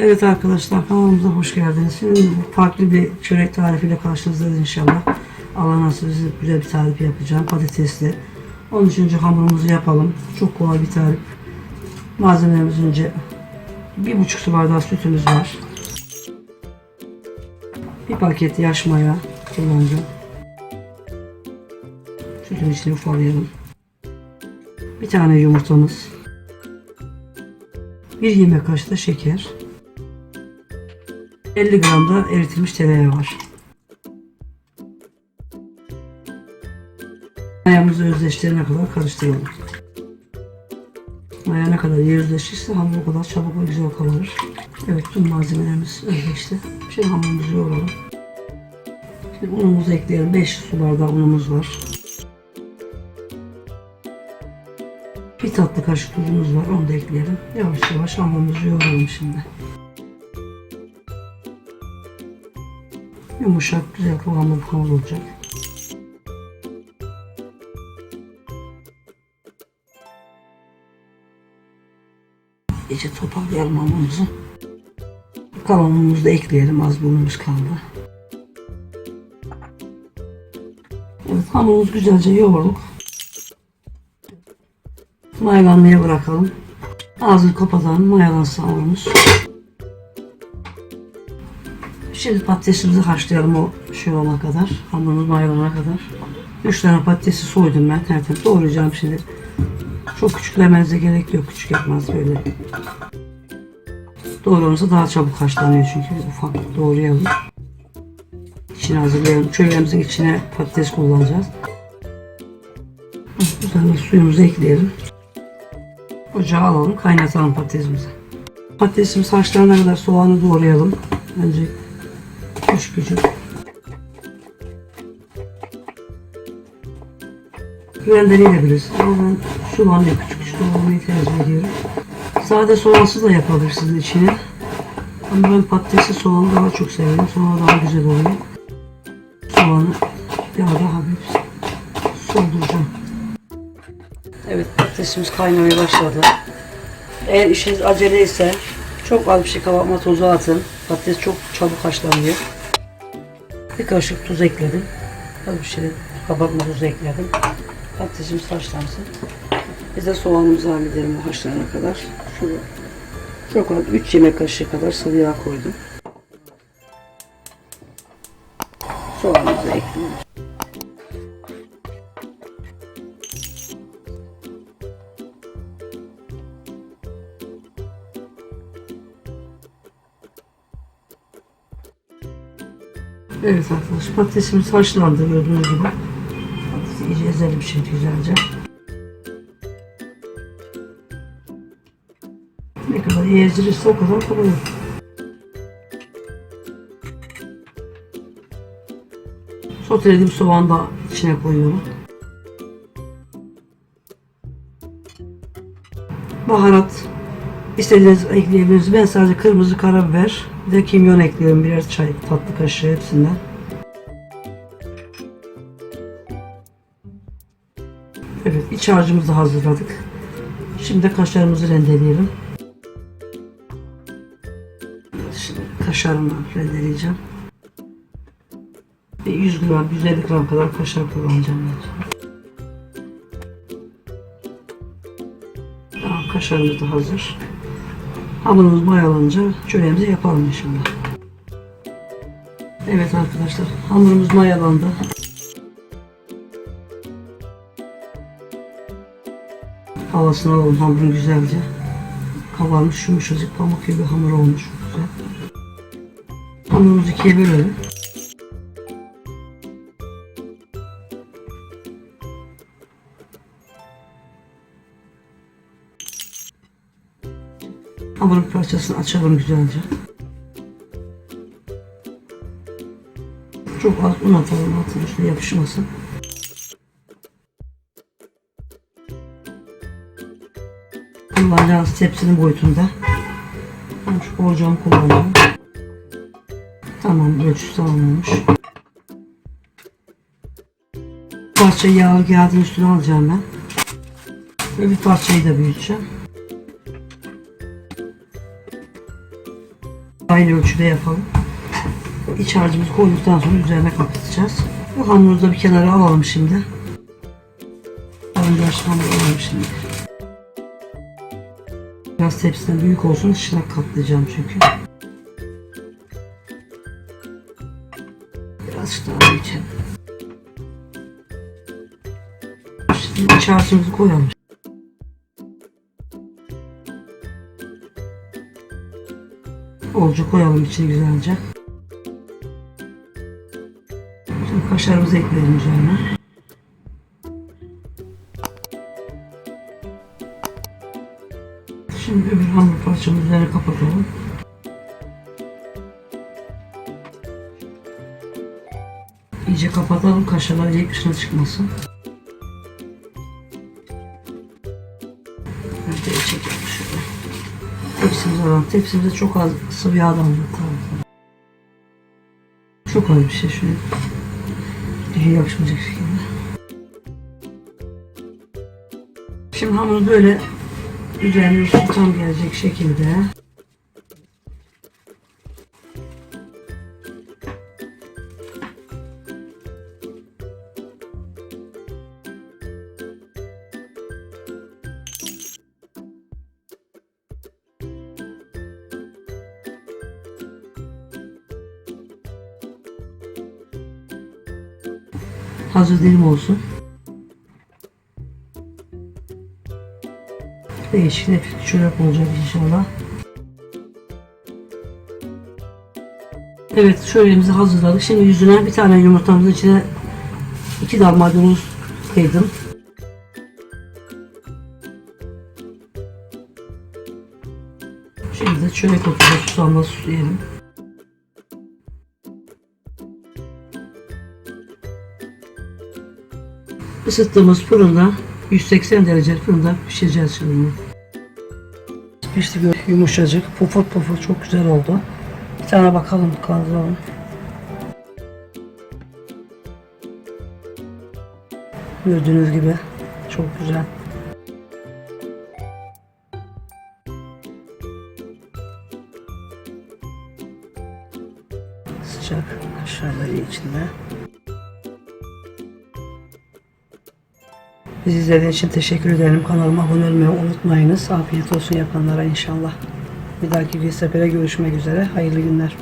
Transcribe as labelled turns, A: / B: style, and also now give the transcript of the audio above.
A: Evet arkadaşlar kanalımıza hoş geldiniz. Şimdi farklı bir çörek tarifiyle karşınızdayız inşallah. Allah nasip size güzel bir tarif yapacağım. Patatesli. Onun için önce hamurumuzu yapalım. Çok kolay bir tarif. Malzemelerimiz önce bir buçuk su bardağı sütümüz var. Bir paket yaş maya kullanacağım. Sütün içine ufalayalım. Bir tane yumurtamız. Bir yemek kaşığı da şeker. 50 gram da eritilmiş tereyağı var. Mayamızı özleştirene kadar karıştıralım. Maya ne kadar iyi özleşirse hamur o kadar çabuk ve güzel kabarır. Evet tüm malzemelerimiz özleşti. Şimdi hamurumuzu yoğuralım. Şimdi unumuzu ekleyelim. 5 su bardağı unumuz var. Bir tatlı kaşık tuzumuz var. Onu da ekleyelim. Yavaş yavaş hamurumuzu yoğuralım şimdi. Yumuşak, güzel kıvamlı bir hamur olacak. İyice toparlayalım hamurumuzu. Kalan unumuzu da ekleyelim. Az bir unumuz kaldı. Evet, hamurumuzu güzelce yoğurduk. Mayalanmaya bırakalım. Ağzını kapatalım. Mayalansın hamurumuz. Şimdi patatesimizi haşlayalım o şey olana kadar. Hamurumuz mayalanana kadar. 3 tane patatesi soydum ben tertemiz doğrayacağım şimdi. Çok küçüklemenize gerek yok. Küçük yapmaz böyle. Doğramamızda daha çabuk haşlanıyor çünkü ufak doğrayalım. İçine hazırlayalım. Çöreğimizin içine patates kullanacağız. Üzerine suyumuzu ekleyelim. Ocağa alalım, kaynatalım patatesimizi. Patatesimiz haşlanana kadar soğanı doğrayalım. Önce küçük küçük. Rendeleyebiliriz ama ben soğanı küçük küçük doğramayı tercih ediyorum. Sade soğansız da yapabilirsiniz içine. Ama ben patatesi soğanı daha çok seviyorum. Soğanı daha güzel oluyor. Soğanı yağda hafif solduracağım. Evet patatesimiz kaynamaya başladı. Eğer işiniz acele ise çok az bir şey kabartma tozu atın. Patates çok çabuk haşlanıyor. Bir kaşık tuz ekledim. Az bir şey kabartma tozu ekledim. Patatesimiz haşlansın. Biz de soğanımızı halledelim o haşlanana kadar. Şöyle çok az 3 yemek kaşığı kadar sıvı yağ koydum. Soğanımızı ekledim. Evet arkadaşlar patatesimiz haşlandı gördüğünüz gibi. Patatesi iyice ezelim şimdi güzelce. Ne kadar iyi ezilirse o kadar kolay olur. Sotelediğim soğanı da içine koyuyorum. Baharat istediğiniz ekleyebilirsiniz. Ben sadece kırmızı karabiber de kimyon ekliyorum birer çay tatlı kaşığı hepsinden. Evet iç harcımızı hazırladık. Şimdi kaşarımızı rendeleyelim. Şimdi kaşarımı rendeleyeceğim. Bir 100 gram, 150 gram kadar kaşar kullanacağım. ben. Tamam kaşarımız da hazır. Hamurumuz mayalanınca çöreğimizi yapalım inşallah. Evet arkadaşlar hamurumuz mayalandı. Havasını alalım hamurun güzelce. Kabarmış yumuşacık pamuk gibi hamur olmuş. Güzel. Hamurumuzu ikiye bölelim. Hamurun parçasını açalım güzelce. Çok az un atalım altına üstüne yapışmasın. Kullanacağımız tepsinin boyutunda. Ben şu borcamı kullanıyorum. Tamam ölçüsü tamam olmuş. Parça yağ kağıdın üstüne alacağım ben. Ve bir parçayı da büyüteceğim. Aynı ölçüde yapalım. İç harcımızı koyduktan sonra üzerine kapatacağız. Hamuru da bir kenara alalım şimdi. Önce alalım şimdi. Biraz tepsiden büyük olsun dışına katlayacağım çünkü. Biraz daha içelim. Şimdi iç harcımızı koyalım. Bolca koyalım içine güzelce. Şimdi kaşarımızı ekleyelim üzerine. Şimdi öbür hamur parçamızı üzerine kapatalım. İyice kapatalım kaşarlar yiyip dışına çıkmasın. Tepsimize alalım. Tepsimize çok az sıvı yağ damlatalım. Çok az bir şey şöyle. Dişe yakışmayacak şekilde. Şimdi hamuru böyle üzerine su tam gelecek şekilde hazır dilim olsun. Değişik nefis çörek olacak inşallah. Evet çöreğimizi hazırladık. Şimdi yüzüne bir tane yumurtamızın içine iki dal maydanoz kıydım. Şimdi de çörek otu susamla süsleyelim. Isıttığımız fırında 180 derece fırında pişireceğiz şimdi. Pişti böyle yumuşacık, pufur pufur çok güzel oldu. Bir tane bakalım kaldıralım. Gördüğünüz gibi çok güzel. Sıcak aşağıları içinde. Bizi izlediğiniz için teşekkür ederim. Kanalıma abone olmayı unutmayınız. Afiyet olsun yapanlara inşallah. Bir dahaki bir sefere görüşmek üzere. Hayırlı günler.